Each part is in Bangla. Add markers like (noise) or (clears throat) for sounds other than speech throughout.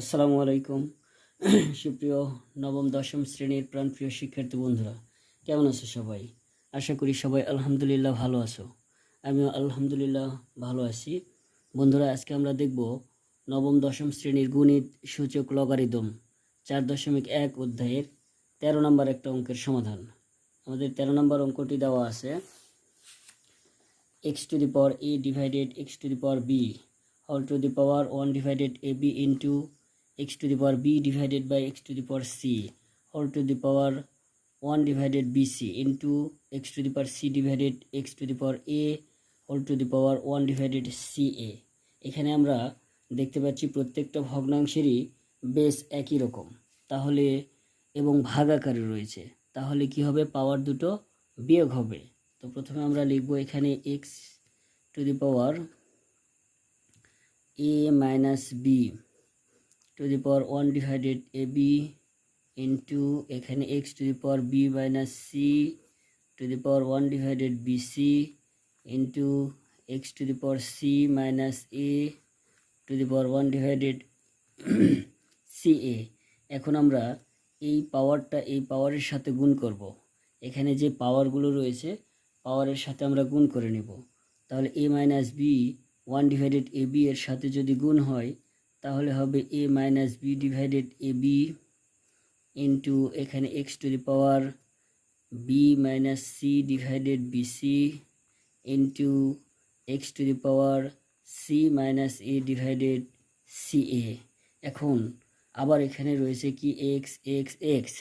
আসসালামু আলাইকুম। (clears throat) সুপ্রিয় নবম, দশম শ্রেণির প্রাণপ্রিয় শিক্ষার্থী বন্ধুরা, কেমন আছো সবাই? আশা করি সবাই আলহামদুলিল্লাহ ভালো আছো। আমিও আলহামদুলিল্লাহ ভালো আছি। বন্ধুরা, আজকে আমরা দেখব নবম, দশম শ্রেণির গণিত সূচক লগারিদম চার দশমিক এক অধ্যায়ের তেরো নম্বর একটা অঙ্কের সমাধান। আমাদের তেরো নম্বর অঙ্কটি দেওয়া আছে। x to the power a divided x to the power b, whole to the power 1 divided ab into x to the power b divided by x to the power c whole to the power 1 divided bc into x to the power c divided x to the power a whole to the power 1 divided ca এখানে আমরা দেখতে পাচ্ছি প্রত্যেকটা ভগ্নাংশেরই বেস একই রকম তাহলে এবং ভাগ আকারে রয়েছে তাহলে কি হবে পাওয়ার দুটো বিয়োগ হবে তো প্রথমে আমরা লিখব এখানে X to the power A minus B to the power one divided A B into এখানে X to the power B minus C to the power one divided B C into X to the power C minus A to the power one divided C A এখন আমরা এই পাওয়ারটা এই পাওয়ারের সাথে গুণ করব। এখানে যে পাওয়ারগুলো রয়েছে পাওয়ারের সাথে আমরা গুণ করে নেব। তাহলে A minus B one divided A B এর সাথে যদি গুণ হয় তাহলে হবে A minus B divided A B into এখানে X to the power B minus C divided B C into X to the power C minus A divided C A এখন আবার এখানে রয়েছে কি এক্স এক্স এক্স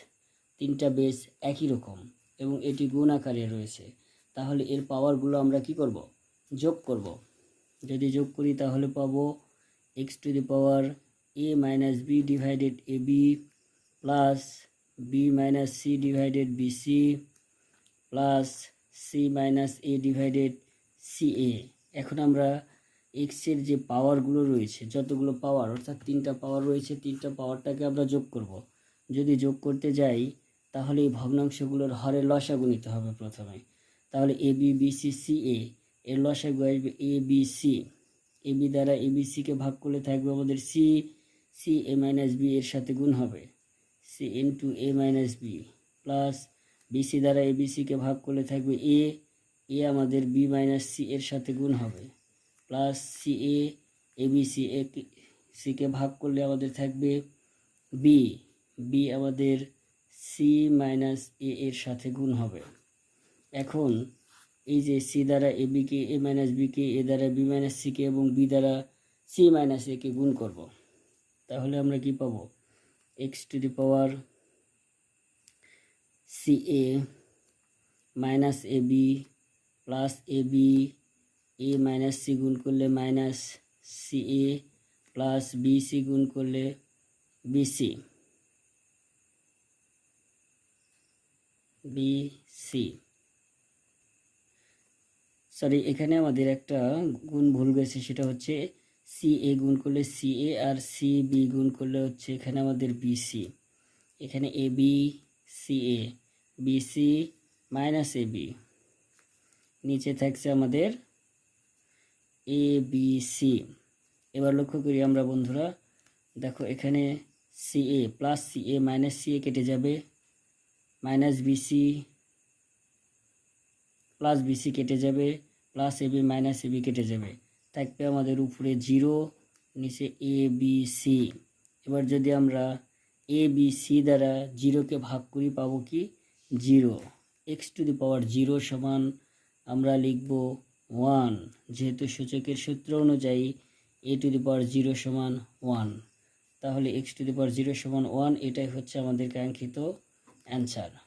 তিনটা বেস একই রকম এবং এটি গুণ আকারে রয়েছে। তাহলে এর পাওয়ারগুলো আমরা কি করব? যোগ করব। যদি যোগ করি তাহলে পাবো X power A minus B divided A B plus B minus C divided B C plus C minus A divided C A এখন আমরা এক্সের যে পাওয়ারগুলো রয়েছে, যতগুলো পাওয়ার অর্থাৎ তিনটা পাওয়ার রয়েছে, তিনটা পাওয়ারটাকে আমরা যোগ করব। যদি যোগ করতে যাই, তাহলে এই ভগ্নাংশগুলোর হরের লসাগু নিতে হবে প্রথমে। তাহলে A B B C C A এর লসাগু আসবে A B C A B দ্বারা এ বি সিকে ভাগ করলে থাকবে আমাদের C C A minus B এর সাথে গুণ হবে। C into A minus B plus BC দ্বারা এ বি সিকে ভাগ করলে থাকবে এ এ আমাদের বি মাইনাস সি এর সাথে গুণ হবে। Plus C A A B C A সিকে ভাগ করলে আমাদের থাকবে বি বি আমাদের সি মাইনাস এ এর সাথে গুণ হবে। এখন এই যে সি দ্বারা এ বিকে এ মাইনাস বিকে এ দ্বারা বি মাইনাস সিকে এবং বি দ্বারা সি মাইনাস একে গুণ করব। তাহলে আমরা কি পাবো? X to the power C A minus A B plus A B, A minus C গুণ করলে minus C A plus B C গুণ করলে B C B C. Sorry এখানে আমাদের একটা গুণ ভুল গেছে, সেটা হচ্ছে সি এ গুণ করলে সি এ আর সি বি গুণ করলে হচ্ছে এখানে আমাদের বি সি এখানে A B C A B C minus A B নিচে থাকছে আমাদের এ বি সি এবার লক্ষ্য করি আমরা বন্ধুরা, দেখো এখানে C A plus C A minus C A কেটে যাবে মাইনাস বিসি প্লাস বিসি কেটে যাবে প্লাস এবি মাইনাস এবি কেটে যাবে। থাকবে আমাদের উপরে জিরো নিচে এ বি সি এবার যদি আমরা এ বি সি দ্বারা জিরোকে ভাগ করি, পাবো কি? Zero X to the power zero সমান আমরা লিখব ওয়ান যেহেতু সূচকের সূত্র অনুযায়ী A to the power zero সমান ওয়ান তাহলে X to the power zero সমান ওয়ান এটাই হচ্ছে আমাদের কাঙ্ক্ষিত অ্যান্সার